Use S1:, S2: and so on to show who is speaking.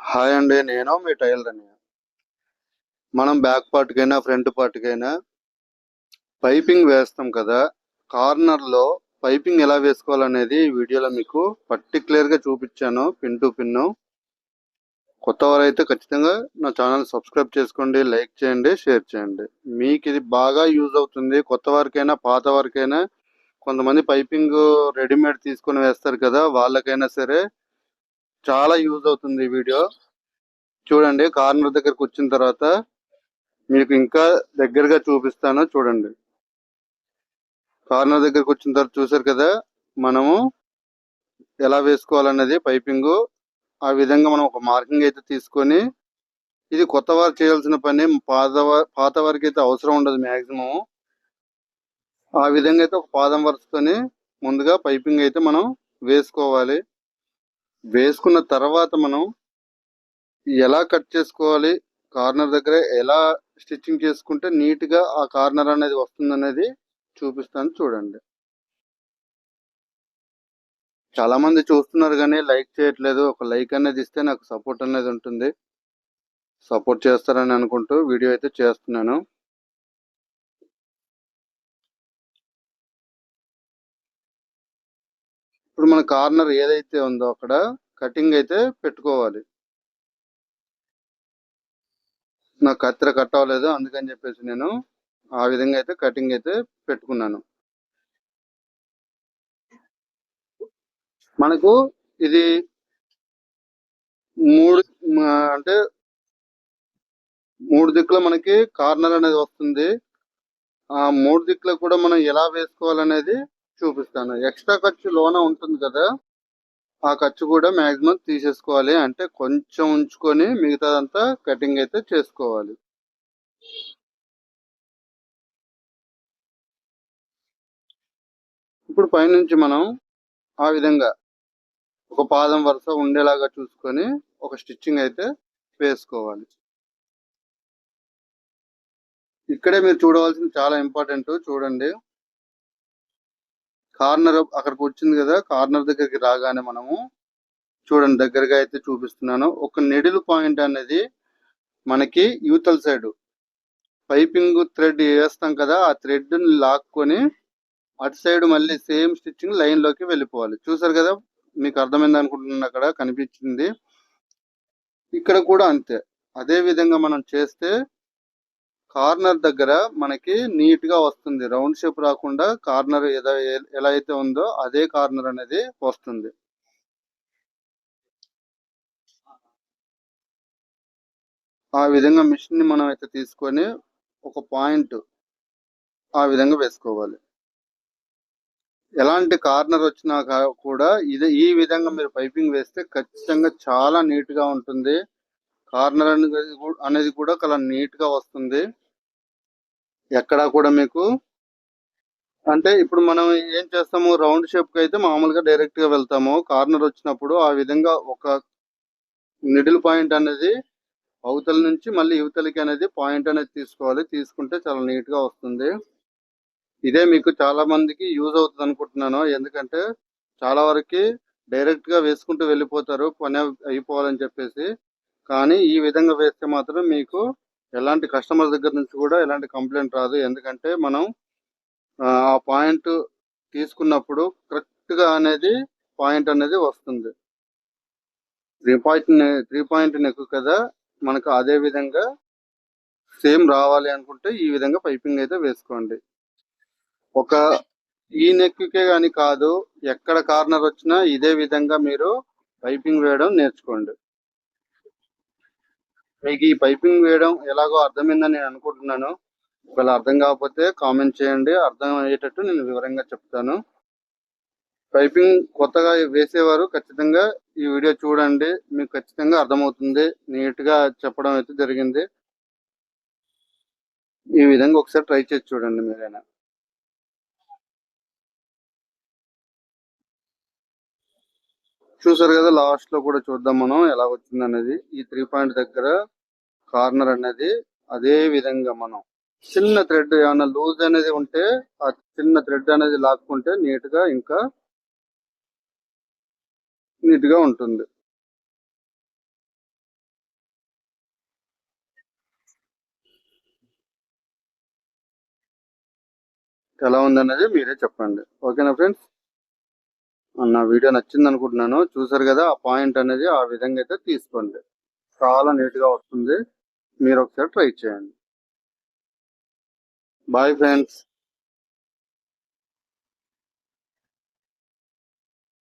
S1: Hi అండి నేను మీ tailor అని మనం బ్యాక్ పార్ట్కైనా ఫ్రంట్ పార్ట్కైనా పైపింగ్ వేస్తాం కదా కార్నర్లో పైపింగ్ ఎలా వేసుకోవాలనేది ఈ వీడియోలో మీకు పర్టికులర్గా చూపించాను పిన్ టు పిన్ కొత్త వారైతే ఖచ్చితంగా నా ఛానల్ సబ్స్క్రైబ్ చేసుకోండి లైక్ చేయండి షేర్ చేయండి. మీకు ఇది బాగా యూజ్ అవుతుంది కొత్త వారికైనా పాత వారికైనా. కొంతమంది పైపింగ్ రెడీమేడ్ తీసుకొని వేస్తారు కదా వాళ్ళకైనా సరే చాలా యూజ్ అవుతుంది ఈ వీడియో. చూడండి కార్నర్ దగ్గరకు వచ్చిన తర్వాత మీకు ఇంకా దగ్గరగా చూపిస్తాను చూడండి. కార్నర్ దగ్గరకు వచ్చిన తర్వాత చూసారు కదా మనము ఎలా వేసుకోవాలన్నది పైపింగ్. ఆ విధంగా మనం ఒక మార్కింగ్ అయితే తీసుకొని ఇది కొత్త వారు చేయాల్సిన పని పాత పాత వారికి అయితే అవసరం ఉండదు మ్యాక్సిమం ఆ విధంగా అయితే ఒక పాదం వరుసతోని ముందుగా పైపింగ్ అయితే మనం వేసుకోవాలి. వేసుకున్న తర్వాత మనం ఎలా కట్ చేసుకోవాలి కార్నర్ దగ్గర ఎలా స్టిచ్చింగ్ చేసుకుంటే నీట్గా ఆ కార్నర్ అనేది వస్తుంది అనేది చూపిస్తాను చూడండి. చాలామంది చూస్తున్నారు కానీ లైక్ చేయట్లేదు. ఒక లైక్ అనేది ఇస్తే నాకు సపోర్ట్ అనేది ఉంటుంది. సపోర్ట్ చేస్తారని అనుకుంటూ వీడియో అయితే చేస్తున్నాను. ఇప్పుడు మన కార్నర్ ఏదైతే ఉందో అక్కడ కటింగ్ అయితే పెట్టుకోవాలి. నాకు కత్తెర కట్ అవ్వలేదు అందుకని చెప్పేసి నేను ఆ విధంగా అయితే కటింగ్ అయితే పెట్టుకున్నాను. మనకు ఇది మూడు అంటే మూడు దిక్కుల మనకి కార్నర్ అనేది వస్తుంది. ఆ మూడు దిక్కులకు కూడా మనం ఎలా వేసుకోవాలనేది చూపిస్తాను. ఎక్స్ట్రా ఖర్చు లోన ఉంటుంది కదా. ఆ ఖర్చు కూడా మాక్సిమం తీసేసుకోవాలి. అంటే కొంచెం ఉంచుకొని మిగతాదంతా కటింగ్ అయితే చేసుకోవాలి. ఇప్పుడు పైనుంచి మనం ఆ విధంగా ఒక పాదం వరుస ఉండేలాగా చూసుకొని ఒక స్టిచ్చింగ్ అయితే వేసుకోవాలి. ఇక్కడే మీరు చూడవలసింది చాలా ఇంపార్టెంట్. చూడండి. కార్నర్ అక్కడికి వచ్చింది కదా కార్నర్ దగ్గరికి రాగానే మనము చూడండి దగ్గరగా అయితే చూపిస్తున్నాను. ఒక నెడిల్ పాయింట్ అనేది మనకి యూతల్ సైడ్ పైపింగ్ థ్రెడ్ వేస్తాం కదా ఆ థ్రెడ్ని లాక్కొని అటు సైడ్ మళ్ళీ సేమ్ స్టిచ్చింగ్ లైన్లోకి వెళ్ళిపోవాలి. చూసారు కదా మీకు అర్థమైంది అనుకుంటున్నాను అక్కడ కనిపించింది. ఇక్కడ కూడా అంతే. అదే విధంగా మనం చేస్తే కార్నర్ దగ్గర మనకి నీట్గా వస్తుంది. రౌండ్ షేప్ రాకుండా కార్నర్ ఎలా అయితే ఉందో అదే కార్నర్ అనేది వస్తుంది. ఆ విధంగా మిషన్ని మనం అయితే తీసుకొని ఒక పాయింట్ ఆ విధంగా వేసుకోవాలి. ఎలాంటి కార్నర్ వచ్చినా కూడా ఇది ఈ విధంగా మీరు పైపింగ్ వేస్తే ఖచ్చితంగా చాలా నీట్గా ఉంటుంది. కార్నర్ అనేది అనేది కూడా చాలా నీట్గా వస్తుంది. ఎక్కడా కూడా మీకు? అంటే ఇప్పుడు మనం ఏం చేస్తాము? రౌండ్ షేప్కి అయితే మామూలుగా డైరెక్ట్గా వెళ్తాము. కార్నర్ వచ్చినప్పుడు ఆ విధంగా ఒక మిడిల్ పాయింట్ అనేది అవతల నుంచి మళ్ళీ యువతలకి అనేది పాయింట్ అనేది తీసుకోవాలి. తీసుకుంటే చాలా నీట్గా వస్తుంది. ఇదే మీకు చాలా మందికి యూజ్ అవుతుంది అనుకుంటున్నాను. ఎందుకంటే చాలా వరకు డైరెక్ట్గా వేసుకుంటూ వెళ్ళిపోతారు. పని అయిపోవాలని చెప్పేసి. కానీ ఈ విధంగా వేస్తే మాత్రం మీకు ఎలాంటి కస్టమర్ దగ్గర నుంచి కూడా ఎలాంటి కంప్లైంట్ రాదు. ఎందుకంటే మనం ఆ పాయింట్ తీసుకున్నప్పుడు కరెక్ట్గా అనేది పాయింట్ అనేది వస్తుంది. Three point three point neck కదా మనకు అదే విధంగా సేమ్ రావాలి అనుకుంటే ఈ విధంగా పైపింగ్ అయితే వేసుకోండి. ఒక ఈ నెక్కుకే కానీ కాదు ఎక్కడ కార్నర్ వచ్చినా ఇదే విధంగా మీరు పైపింగ్ వేయడం నేర్చుకోండి. మీకు ఈ పైపింగ్ వేయడం ఎలాగో అర్థమైందని నేను అనుకుంటున్నాను. ఒకవేళ అర్థం కాకపోతే కామెంట్ చేయండి. అర్థం అయ్యేటట్టు నేను వివరంగా చెప్తాను. పైపింగ్ కొత్తగా వేసేవారు ఖచ్చితంగా ఈ వీడియో చూడండి. మీకు ఖచ్చితంగా అర్థమవుతుంది. నీట్గా చెప్పడం అయితే జరిగింది. ఈ విధంగా ఒకసారి ట్రై చేసి చూడండి మీరైనా. చూసారు కదా లాస్ట్లో కూడా చూద్దాం మనం ఎలా వచ్చింది అనేది. ఈ త్రీ పాయింట్ దగ్గర కార్నర్ అనేది అదే విధంగా మనం చిన్న థ్రెడ్ ఏమైనా లూజ్ అనేది ఉంటే ఆ చిన్న థ్రెడ్ అనేది లాక్కుంటే నీట్గా ఇంకా నీట్గా ఉంటుంది. ఎలా ఉంది అనేది మీరే చెప్పండి. ఓకేనా ఫ్రెండ్స్ నా వీడియో నచ్చింది అనుకుంటున్నాను చూసారు కదా ఆ పాయింట్ అనేది ఆ విధంగా అయితే తీసుకోండి. చాలా నీట్గా వస్తుంది. మీరు ఒకసారి ట్రై చేయండి. Bye friends.